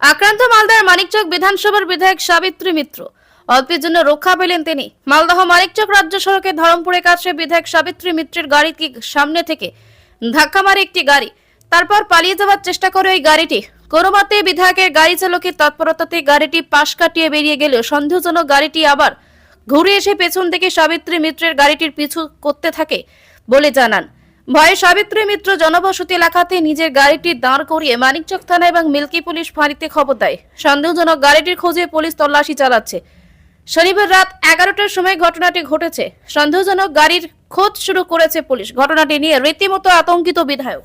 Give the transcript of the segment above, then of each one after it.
আক্রান্ত মালদার মানিকচক বিধানসভার বিধায়ক সাবিত্রী মিত্র। অল্পের জন্য রক্ষা পেলেন তিনি। মালদহ মানিকচক রাজ্য সড়কে ধরমপুরের কাছে বিধায়ক সাবিত্রী মিত্রের গাড়িকে সামনে থেকে ধাক্কা মারে একটি গাড়ি। তারপর পালিয়ে যাওয়ার চেষ্টা করে ওই গাড়িটি। কোনো মতে বিধায়কের গাড়ি চালকের তৎপরতাতে গাড়িটি পাশ কাটিয়ে বেরিয়ে গেলেও সন্দেহজনক গাড়িটি আবার ঘুরে এসে পেছন থেকে সাবিত্রী মিত্রের গাড়িটির পিছু করতে থাকে বলে জানান। ভয়ে সাবিত্রী মিত্র জনবসতি এলাকাতে নিজের গাড়িটি দাঁড় করিয়ে মানিকচক থানা এবং মিল্কি পুলিশ ফাঁড়িতে খবর দেয়। সন্দেহজনক গাড়িটির খোঁজে পুলিশ তল্লাশি চালাচ্ছে। শনিবার রাত এগারোটার সময় ঘটনাটি ঘটেছে। সন্দেহজনক গাড়ির খোঁজ শুরু করেছে পুলিশ। ঘটনাটি নিয়ে রীতিমতো আতঙ্কিত বিধায়ক।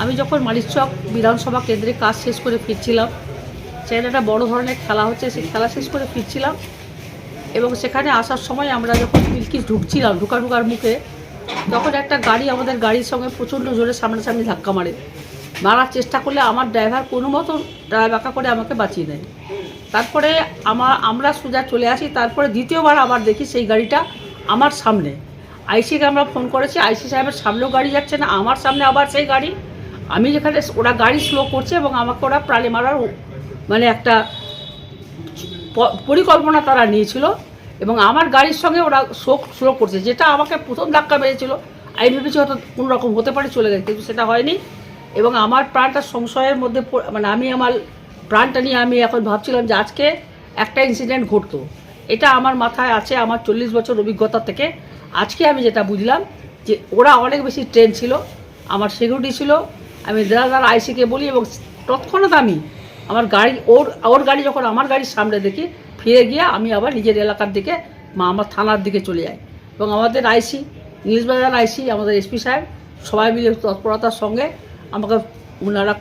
আমি যখন মালিকচক বিধানসভা কেন্দ্রে কাজ শেষ করে ফিরছিলাম সেখানে একটা বড় ধরনের খেলা হচ্ছে, সেই খেলা শেষ করে ফিরছিলাম। এবং সেখানে আসার সময় আমরা যখন মিল্কি ঢুকছিলাম ঢুকা ঢুকার মুখে, তখন একটা গাড়ি আমাদের গাড়ির সঙ্গে প্রচণ্ড জোরে সামনাসামনি ধাক্কা মারে। মারার চেষ্টা করলে আমার ড্রাইভার কোনো মতো ড্রাইভাকা করে আমাকে বাঁচিয়ে দেয়। তারপরে আমার আমরা সোজা চলে আসি, তারপরে দ্বিতীয়বার আবার দেখি সেই গাড়িটা আমার সামনে। আইসিকে আমরা ফোন করেছি, আইসি সাহেবের সামনেও গাড়ি যাচ্ছে না, আমার সামনে আবার সেই গাড়ি। আমি যেখানে ওরা গাড়ি স্লো করছে এবং আমাকে ওরা প্রাণে মারার মানে একটা পরিকল্পনা তারা নিয়েছিল এবং আমার গাড়ির সঙ্গে ওরা শোক স্লো করছে। যেটা আমাকে প্রথম ধাক্কা মেরেছিল, আমি ভেবেছি হয়তো কোনো রকম হতে পারে, চলে গেছে, কিন্তু সেটা হয়নি। এবং আমার প্রাণটা সংশয়ের মধ্যে মানে আমি আমার প্রাণটা নিয়ে আমি এখন ভাবছিলাম যে আজকে একটা ইনসিডেন্ট ঘটতো। এটা আমার মাথায় আছে, আমার চল্লিশ বছর অভিজ্ঞতা থেকে। আজকে আমি যেটা বুঝলাম যে ওরা অনেক বেশি ট্রেন ছিল, আমার সিকিউরিটি ছিল। আমি দাদার আইসিকে বলি এবং তৎক্ষণাৎ আমি আমার গাড়ি, ওর ওর গাড়ি যখন আমার গাড়ির সামনে দেখি, ফিরে গিয়ে আমি আবার নিজের এলাকার দিকে, মা আমার থানার দিকে চলে যাই। এবং আমাদের আইসি, ইংলিশ বাজার আইসি, আমাদের এসপি সাহেব, সবাই মিলে তৎপরতার সঙ্গে আমাকে ওনারা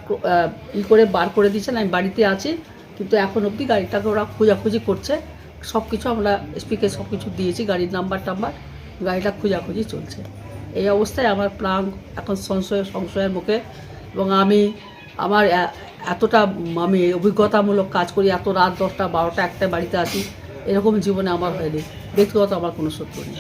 ই করে বার করে দিয়েছেন। আমি বাড়িতে আছি, কিন্তু এখন অবধি গাড়িটাকে ওরা খোঁজাখুঁজি করছে। সব কিছু আমরা এসপিকে সব কিছু দিয়েছি, গাড়ির নাম্বার টাম্বার, গাড়িটা খোঁজাখুঁজি চলছে। এই অবস্থায় আমার প্রাণ এখন সংশয়, সংশয়ের মুখে। এবং আমি আমার এতটা আমি অভিজ্ঞতামূলক কাজ করি, এত রাত দশটা, বারোটা, একটা বাড়িতে আছি, এরকম জীবনে আমার হয়নি। ব্যক্তিগত আমার কোনো শত্রু নেই।